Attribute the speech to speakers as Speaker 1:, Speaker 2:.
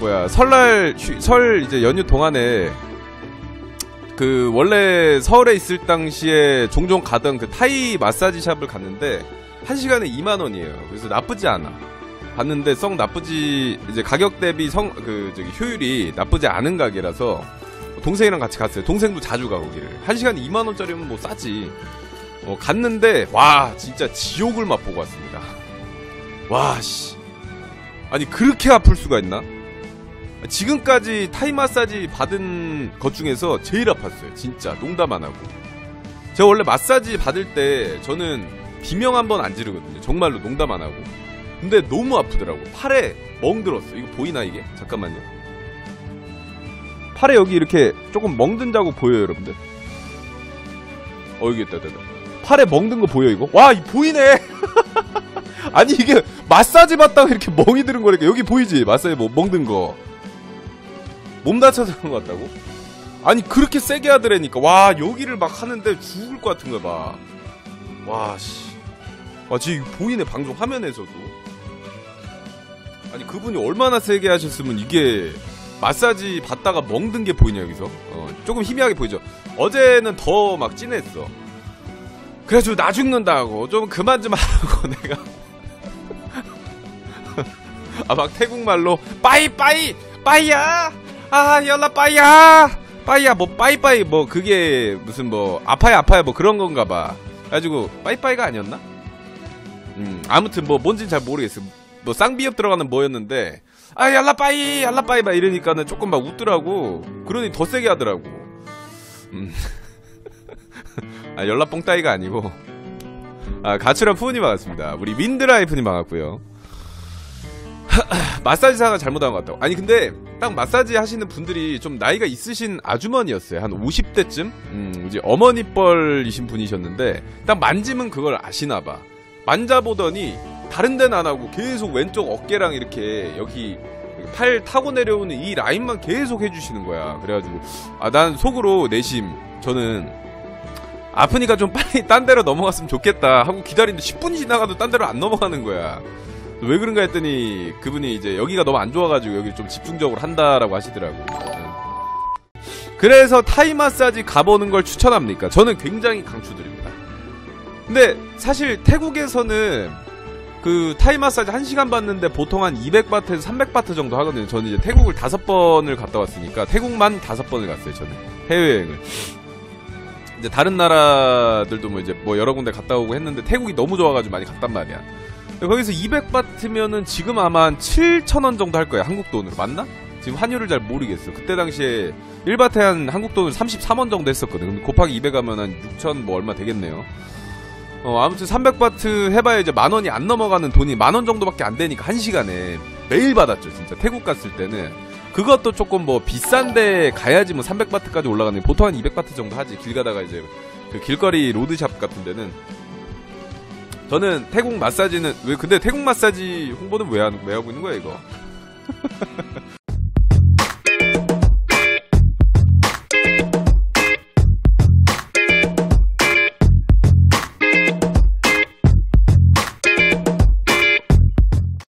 Speaker 1: 뭐야 설날 휴- 설 이제 연휴 동안에 그 원래 서울에 있을 당시에 종종 가던 그 타이 마사지 샵을 갔는데 한 시간에 2만 원이에요. 그래서 나쁘지 않아. 봤는데 썩 나쁘지 이제 가격 대비 성 그 저기 효율이 나쁘지 않은 가게라서 동생이랑 같이 갔어요. 동생도 자주 가 거기를. 한 시간에 2만 원짜리면 뭐 싸지. 어, 갔는데 와 진짜 지옥을 맛보고 왔습니다. 와 씨. 아니 그렇게 아플 수가 있나? 지금까지 타이 마사지 받은 것 중에서 제일 아팠어요. 진짜 농담 안 하고. 제가 원래 마사지 받을 때 저는 비명 한 번 안 지르거든요. 정말로 농담 안 하고. 근데 너무 아프더라고. 팔에 멍들었어. 이거 보이나 이게? 잠깐만요. 팔에 여기 이렇게 조금 멍든 자국 보여요, 여러분들? 어, 여기 있다, 있다, 있다. 팔에 멍든 거 보여, 이거? 와, 이 보이네! 아니, 이게 마사지 받다가 이렇게 멍이 드는 거니까 여기 보이지? 마사지 뭐 멍든 거. 몸 다쳐서 그런 것 같다고? 아니, 그렇게 세게 하더라니까. 와, 여기를 막 하는데 죽을 것 같은 거야, 봐. 와, 씨. 와, 지금 보이네, 방송 화면에서도. 아니, 그분이 얼마나 세게 하셨으면 이게 마사지 받다가 멍든 게 보이냐, 여기서. 어, 조금 희미하게 보이죠? 어제는 더 막 진했어. 그래가지고 나 죽는다고. 좀 그만 좀 하라고, 내가. 아, 막 태국말로, 빠이, 빠이! 빠이야! 아, 연라 빠이야! 빠이야, 뭐, 빠이빠이, 뭐, 그게 무슨 뭐, 아파야, 아파야, 뭐 그런 건가 봐. 그래가지고, 빠이빠이가 아니었나? 음, 아무튼 뭐, 뭔진 잘 모르겠어. 뭐, 쌍비읍 들어가는 뭐였는데, 아, 얄라 빠이, 얄라 빠이, 막 이러니까는 조금 막 웃더라고. 그러니 더 세게 하더라고. 음. 아, 연락뽕 따위가 아니고. 아, 가출한 푸은이 반갑습니다. 우리 윈드라이프님 반갑고요. 마사지사가 잘못한 것 같다고. 아니, 근데 딱 마사지 하시는 분들이 좀 나이가 있으신 아주머니였어요. 한 50대쯤? 음, 이제 어머니뻘이신 분이셨는데, 딱 만지면 그걸 아시나 봐. 만져보더니, 다른 데는 안 하고 계속 왼쪽 어깨랑 이렇게 여기 팔 타고 내려오는 이 라인만 계속 해주시는 거야. 그래가지고, 아, 난 속으로 내심, 저는 아프니까 좀 빨리 딴 데로 넘어갔으면 좋겠다 하고 기다리는데 10분이 지나가도 딴 데로 안 넘어가는 거야. 왜 그런가 했더니 그분이 이제 여기가 너무 안 좋아가지고 여기 좀 집중적으로 한다라고 하시더라고. 응. 그래서 타이 마사지 가보는 걸 추천합니까? 저는 굉장히 강추드립니다. 근데 사실 태국에서는 그 타이 마사지 1시간 받는데 보통 한 200바트에서 300바트 정도 하거든요. 저는 이제 태국을 다섯 번을 갔다 왔으니까 태국만 다섯 번을 갔어요. 저는 해외여행을. 이제 다른 나라들도 뭐 이제 뭐 여러 군데 갔다 오고 했는데 태국이 너무 좋아가지고 많이 갔단 말이야. 거기서 200바트면은 지금 아마 한 7,000원 정도 할 거야. 한국 돈으로. 맞나? 지금 환율을 잘 모르겠어. 그때 당시에 1바트에 한 한국 돈으로 33원 정도 했었거든. 근데 곱하기 200 하면 한 6천 뭐 얼마 되겠네요. 어, 아무튼 300바트 해봐야 이제 만 원이 안 넘어가는 돈이 만 원 정도밖에 안 되니까 한 시간에 매일 받았죠. 진짜 태국 갔을 때는. 그것도 조금 뭐 비싼데 가야지 뭐 300바트까지 올라가는 보통 한 200바트 정도 하지. 길 가다가 이제 그 길거리 로드샵 같은 데는 저는 태국 마사지는 왜 근데 태국 마사지 홍보는 왜, 하, 왜 하고 있는 거야 이거?